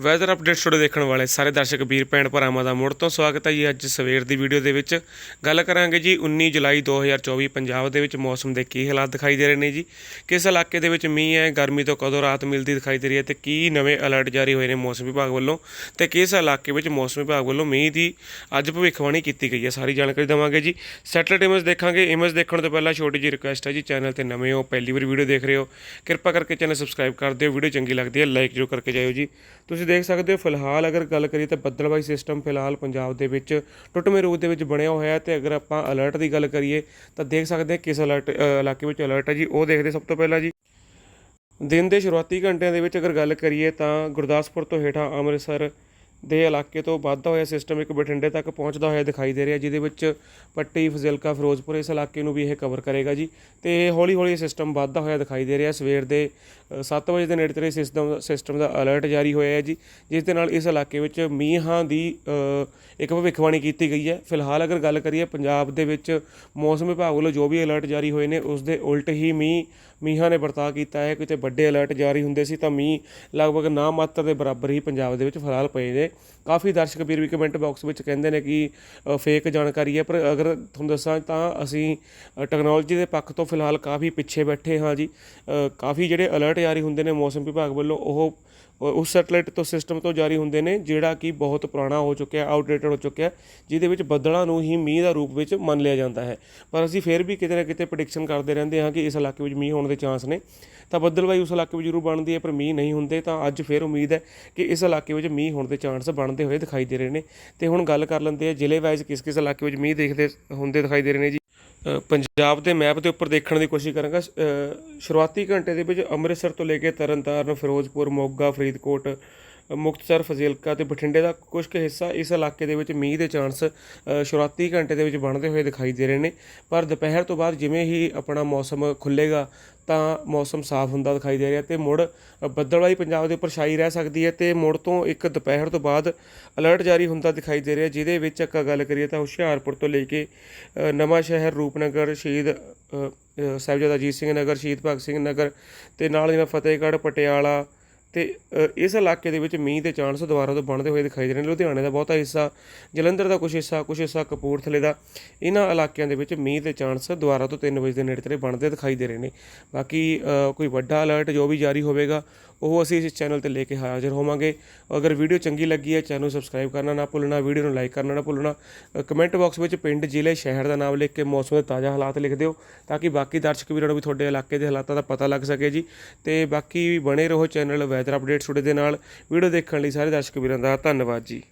Weather update studio ਦੇਖਣ ਵਾਲੇ ਸਾਰੇ ਦਰਸ਼ਕ, ਵੀਰ ਭੈਣ ਭਰਾਵਾਂ ਦਾ ਮੁੜ ਤੋਂ ਸਵਾਗਤ ਹੈ ਜੀ ਅੱਜ ਸਵੇਰ ਦੀ ਵੀਡੀਓ ਦੇ ਵਿੱਚ। ਗੱਲ ਕਰਾਂਗੇ ਜੀ 19 ਜੁਲਾਈ 2024 ਪੰਜਾਬ ਦੇ ਵਿੱਚ ਮੌਸਮ ਦੇ ਕੀ ਹਾਲਾਤ ਦਿਖਾਈ ਦੇ ਰਹੇ ਨੇ ਜੀ। ਕਿਸ ਇਲਾਕੇ ਦੇ ਵਿੱਚ ਮੀਂਹ ਹੈ, ਗਰਮੀ ਤੋਂ ਕਦੋਂ ਰਾਹਤ ਮਿਲਦੀ ਦਿਖਾਈ ਦੇ ਰਹੀ ਹੈ ਤੇ ਕੀ ਨਵੇਂ ਅਲਰਟ ਜਾਰੀ ਹੋਏ ਨੇ ਮੌਸਮ ਵਿਭਾਗ ਵੱਲੋਂ ਤੇ ਕਿਸ ਇਲਾਕੇ ਵਿੱਚ ਮੌਸਮ ਵਿਭਾਗ ਵੱਲੋਂ ਮੀਂਹ ਦੀ ਅੱਜ ਭਵਿੱਖਬਾਣੀ ਕੀਤੀ ਗਈ ਹੈ, ਸਾਰੀ ਜਾਣਕਾਰੀ ਦੇਵਾਂਗੇ ਜੀ। ਸੈਟਲਾਈਟ ਇਮੇਜ ਦੇਖਾਂਗੇ, ਇਮੇਜ ਦੇਖਣ ਤੋਂ ਪਹਿਲਾਂ ਛੋਟੀ ਜਿਹੀ ਰਿਕੁਐਸਟ ਹੈ ਜੀ, ਚੈਨਲ ਤੇ ਨਵੇਂ ਹੋ, ਪਹਿਲੀ ਵਾਰ ਵੀਡੀਓ ਦੇਖ ਰਹੇ ਹੋ, ਕਿਰਪਾ ਕਰਕੇ ਚੈਨਲ ਸਬਸਕ੍ਰਾਈਬ ਕਰ ਦਿਓ, ਵੀਡੀਓ ਚੰਗੀ ਲੱਗਦੀ ਹੈ, ਲਾਈਕ ਜ਼ਰੂਰ ਕਰਕੇ ਜਾਇਓ ਜੀ। ਤੁਸੀਂ ਦੇਖ ਸਕਦੇ ਹੋ, ਫਿਲਹਾਲ ਅਗਰ ਗੱਲ ਕਰੀਏ ਤਾਂ ਬੱਦਲਬਾਈ ਸਿਸਟਮ ਫਿਲਹਾਲ ਪੰਜਾਬ ਦੇ ਵਿੱਚ ਟੁੱਟਵੇਂ ਰੂਪ ਦੇ ਵਿੱਚ ਬਣਿਆ ਹੋਇਆ ਹੈ ਤੇ ਅਗਰ ਆਪਾਂ ਅਲਰਟ ਦੀ ਗੱਲ ਕਰੀਏ ਤਾਂ ਦੇਖ ਸਕਦੇ ਹਾਂ ਕਿਸ ਅਲਰਟ ਇਲਾਕੇ ਵਿੱਚ ਅਲਰਟ ਹੈ ਜੀ, ਉਹ ਦੇਖਦੇ ਸਭ ਤੋਂ ਪਹਿਲਾਂ ਜੀ। ਦਿਨ ਦੇ ਸ਼ੁਰੂਆਤੀ ਘੰਟਿਆਂ ਦੇ ਵਿੱਚ ਅਗਰ ਗੱਲ ਕਰੀਏ ਤਾਂ ਗੁਰਦਾਸਪੁਰ ਤੋਂ ਹੇਠਾਂ ਅੰਮ੍ਰਿਤਸਰ ਦੇ ਇਲਾਕੇ ਤੋਂ ਵੱਧਦਾ ਹੋਇਆ ਸਿਸਟਮ ਇੱਕ ਬਠਿੰਡੇ ਤੱਕ ਪਹੁੰਚਦਾ ਹੋਇਆ ਦਿਖਾਈ ਦੇ ਰਿਹਾ, ਜਿਹਦੇ ਵਿੱਚ ਪੱਟੀ ਫਜ਼ਿਲਕਾ, ਫਿਰੋਜ਼ਪੁਰ ਇਸ ਇਲਾਕੇ ਨੂੰ ਵੀ ਇਹ ਕਵਰ ਕਰੇਗਾ ਜੀ। ਤੇ ਹੌਲੀ ਹੌਲੀ ਇਹ ਸਿਸਟਮ ਵੱਧਦਾ ਹੋਇਆ ਦਿਖਾਈ ਦੇ ਰਿਹਾ। ਸਵੇਰ ਦੇ 7 ਵਜੇ ਦੇ ਨੇੜੇ ਤੇੜੇ ਸਿਸਟਮ ਸਿਸਟਮ ਦਾ ਅਲਰਟ ਜਾਰੀ ਹੋਇਆ ਹੈ ਜੀ, ਜਿਸ ਦੇ ਨਾਲ ਇਸ ਇਲਾਕੇ ਵਿੱਚ ਮੀਂਹਾਂ ਦੀ ਇੱਕ ਭਵਿੱਖਬਾਣੀ ਕੀਤੀ ਗਈ ਹੈ। ਫਿਲਹਾਲ ਅਗਰ ਗੱਲ ਕਰੀਏ ਪੰਜਾਬ ਦੇ ਵਿੱਚ ਮੌਸਮ ਵਿਭਾਗ ਵੱਲੋਂ ਜੋ ਵੀ ਅਲਰਟ ਜਾਰੀ ਹੋਏ ਨੇ ਉਸ ਦੇ ਉਲਟ ਹੀ ਮੀਂਹ ਮੀਂਹਾਂ ਨੇ ਵਰਤਾ ਕੀਤਾ ਹੈ। ਕਿਤੇ ਵੱਡੇ ਅਲਰਟ ਜਾਰੀ ਹੁੰਦੇ ਸੀ ਤਾਂ ਮੀਂਹ ਲਗਭਗ ਨਾ ਮਾਤਰ ਦੇ ਬਰਾਬਰ ਹੀ ਪੰਜਾਬ ਦੇ ਵਿੱਚ ਫਿਲਹਾਲ ਪਏ ਨੇ। ਕਾਫੀ ਦਰਸ਼ਕ ਵੀਰ ਵੀ ਕਮੈਂਟ ਬਾਕਸ ਵਿੱਚ ਕਹਿੰਦੇ ਨੇ ਕਿ ਫੇਕ ਜਾਣਕਾਰੀ ਹੈ। ਪਰ ਅਗਰ ਤੁਹਾਨੂੰ ਦੱਸਾਂ ਤਾਂ ਅਸੀਂ ਟੈਕਨੋਲੋਜੀ ਦੇ ਪੱਖ ਤੋਂ ਫਿਲਹਾਲ ਕਾਫੀ ਪਿੱਛੇ ਬੈਠੇ ਹਾਂ ਜੀ। ਕਾਫੀ ਜਿਹੜੇ ਅਲਰਟ ਜਾਰੀ ਹੁੰਦੇ ਨੇ ਮੌਸਮ ਵਿਭਾਗ ਵੱਲੋਂ, ਉਹ ਉਸ ਸੈਟਲਾਈਟ ਤੋਂ ਸਿਸਟਮ ਤੋਂ ਜਾਰੀ ਹੁੰਦੇ ਨੇ, ਜਿਹੜਾ ਕਿ ਬਹੁਤ ਪੁਰਾਣਾ ਹੋ ਚੁੱਕਿਆ ਆਊਟਡੇਟਡ ਹੋ ਚੁੱਕਿਆ, ਜਿਹਦੇ ਵਿੱਚ ਬੱਦਲਾਂ ਨੂੰ ਹੀ ਮੀਂਹ ਦਾ ਰੂਪ ਵਿੱਚ ਮੰਨ ਲਿਆ ਜਾਂਦਾ ਹੈ। ਪਰ ਅਸੀਂ ਫਿਰ ਵੀ ਕਿਤੇ ਨਾ ਕਿਤੇ ਪ੍ਰੈਡਿਕਸ਼ਨ ਕਰਦੇ ਰਹਿੰਦੇ ਹਾਂ ਕਿ ਇਸ ਇਲਾਕੇ ਵਿੱਚ ਮੀਂਹ ਹੋਣ ਦੇ ਚਾਂਸ ਨੇ। ਤਾਂ ਬੱਦਲਵਾਈ ਉਸ ਇਲਾਕੇ ਵਿੱਚ ਜ਼ਰੂਰ ਬਣਦੀ ਹੈ, ਪਰ ਮੀਂਹ ਨਹੀਂ ਹੁੰਦੇ, ਤਾਂ ਅੱਜ ਫਿਰ ਉਮੀਦ ਹੈ ਕਿ ਇਸ ਇਲਾਕੇ ਵਿੱਚ ਮੀਂਹ ਹੋਣ ਦੇ ਚਾਂਸ ਬਣਦੇ ਹੋਏ ਦਿਖਾਈ ਦੇ ਰਹੇ ਨੇ। ਤੇ ਹੁਣ ਗੱਲ ਕਰ ਲੈਂਦੇ ਆ ਜ਼ਿਲ੍ਹੇ ਵਾਈਜ਼ ਕਿਸ ਕਿਸ ਇਲਾਕੇ ਵਿੱਚ ਮੀਂਹ ਦੇਖਦੇ ਹੁੰਦੇ ਦਿਖਾਈ ਦੇ ਰਹੇ ਨੇ ਜੀ। ਪੰਜਾਬ ਦੇ ਮੈਪ ਦੇ ਉੱਪਰ ਦੇਖਣ ਦੀ ਕੋਸ਼ਿਸ਼ ਕਰਾਂਗਾ। ਸ਼ੁਰੂਆਤੀ ਘੰਟੇ ਦੇ ਵਿੱਚ ਅੰਮ੍ਰਿਤਸਰ ਤੋਂ ਲੈ ਕੇ ਤਰਨਤਾਰਨ, ਫਿਰੋਜ਼ਪੁਰ, ਮੋਗਾ, ਫਰੀਦਕੋਟ ਮੁਕਤਸਰ ਫਜ਼ਿਲਕਾ ਤੇ ਬਠਿੰਡੇ ਦਾ ਕੁਝ ਕੁ ਹਿੱਸਾ ਇਸ ਇਲਾਕੇ ਦੇ ਵਿੱਚ ਮੀਂਹ ਦੇ ਚਾਂਸ ਸ਼ੁਰੂਆਤੀ ਘੰਟੇ ਦੇ ਵਿੱਚ ਬਣਦੇ ਹੋਏ ਦਿਖਾਈ ਦੇ ਰਹੇ ਨੇ। ਪਰ ਦੁਪਹਿਰ ਤੋਂ ਬਾਅਦ ਜਿਵੇਂ ਹੀ ਆਪਣਾ ਮੌਸਮ ਖੁੱਲੇਗਾ ਤਾਂ ਮੌਸਮ ਸਾਫ਼ ਹੁੰਦਾ ਦਿਖਾਈ ਦੇ ਰਿਹਾ ਤੇ ਮੁੜ ਬੱਦਲਵਾਈ ਪੰਜਾਬ ਦੇ ਉੱਪਰ ਛਾਈ ਰਹਿ ਸਕਦੀ ਹੈ ਤੇ ਮੁੜ ਤੋਂ ਇੱਕ ਦੁਪਹਿਰ ਤੋਂ ਬਾਅਦ ਅਲਰਟ ਜਾਰੀ ਹੁੰਦਾ ਦਿਖਾਈ ਦੇ ਰਿਹਾ ਜਿਹਦੇ ਵਿੱਚ ਆਪਾਂ ਗੱਲ ਕਰੀਏ ਤਾਂ ਹੁਸ਼ਿਆਰਪੁਰ ਤੋਂ ਲੈ ਕੇ ਅ, ਨਵਾਂ ਸ਼ਹਿਰ ਰੂਪਨਗਰ ਸ਼ਹੀਦ ਸਾਹਿਬਜ਼ਾਦਾ ਅਜੀਤ ਸਿੰਘ ਨਗਰ ਸ਼ਹੀਦ ਭਗਤ ਸਿੰਘ ਨਗਰ ਤੇ ਨਾਲ ਹੀ ਨਾਲ ਫਤਿਹਗੜ੍ਹ ਪਟਿਆਲਾ ਤੇ ਇਸ ਇਲਾਕੇ ਦੇ ਵਿੱਚ ਮੀਂਹ ਦੇ ਚਾਂਸ ਦੁਬਾਰਾ ਤੋਂ ਬਣਦੇ ਹੋਏ ਦਿਖਾਈ ਦੇ ਰਹੇ ਨੇ। ਲੁਧਿਆਣੇ ਦਾ ਬਹੁਤਾ ਹਿੱਸਾ, ਜਲੰਧਰ ਦਾ ਕੁਝ ਹਿੱਸਾ ਕੁਝ ਹਿੱਸਾ ਕਪੂਰਥਲੇ ਦਾ। ਇਹਨਾਂ ਇਲਾਕਿਆਂ ਦੇ ਵਿੱਚ ਮੀਂਹ ਦੇ ਚਾਂਸ ਦੁਬਾਰਾ ਤੋਂ 3 ਵਜੇ ਦੇ ਨੇੜੇ ਤੇੜੇ ਬਣਦੇ ਦਿਖਾਈ ਦੇ ਰਹੇ ਨੇ। ਬਾਕੀ ਕੋਈ ਵੱਡਾ ਅਲਰਟ ਜੋ ਵੀ ਜਾਰੀ ਹੋਵੇਗਾ ਉਹ ਅਸੀਂ ਇਸ ਚੈਨਲ ਤੇ ਲੈ ਕੇ ਹਾਜ਼ਰ ਹੋਵਾਂਗੇ। ਅਗਰ ਵੀਡੀਓ ਚੰਗੀ ਲੱਗੀ ਹੈ ਚੈਨਲ ਨੂੰ ਸਬਸਕ੍ਰਾਈਬ ਕਰਨਾ ਨਾ ਭੁੱਲਣਾ ਵੀਡੀਓ ਨੂੰ ਲਾਈਕ ਕਰਨਾ ਨਾ ਭੁੱਲਣਾ ਕਮੈਂਟ ਬਾਕਸ ਵਿੱਚ ਪਿੰਡ, ਜ਼ਿਲ੍ਹੇ, ਸ਼ਹਿਰ ਦਾ ਨਾਮ ਲਿਖ ਕੇ ਮੌਸਮ ਦੇ ਤਾਜ਼ਾ ਹਾਲਾਤ ਲਿਖ ਦਿਓ ਤਾਂ ਕਿ ਬਾਕੀ ਦਰਸ਼ਕ ਵੀਰਾਂ ਨੂੰ ਵੀ ਤੁਹਾਡੇ ਇਲਾਕੇ ਦੇ ਹਾਲਾਤਾਂ ਦਾ ਪਤਾ ਲੱਗ ਸਕੇ ਜੀ। ਤੇ ਬਾਕੀ ਬਣੇ ਰਹੋ ਚੈਨਲ ਵੈਦਰ ਅਪਡੇਟਸ ਤੁਹਾਡੇ ਦੇ ਨਾਲ। ਵੀਡੀਓ ਦੇਖਣ ਲਈ ਸਾਰੇ ਦਰਸ਼ਕ ਵੀਰਾਂ ਦਾ ਧੰਨਵਾਦ ਜੀ।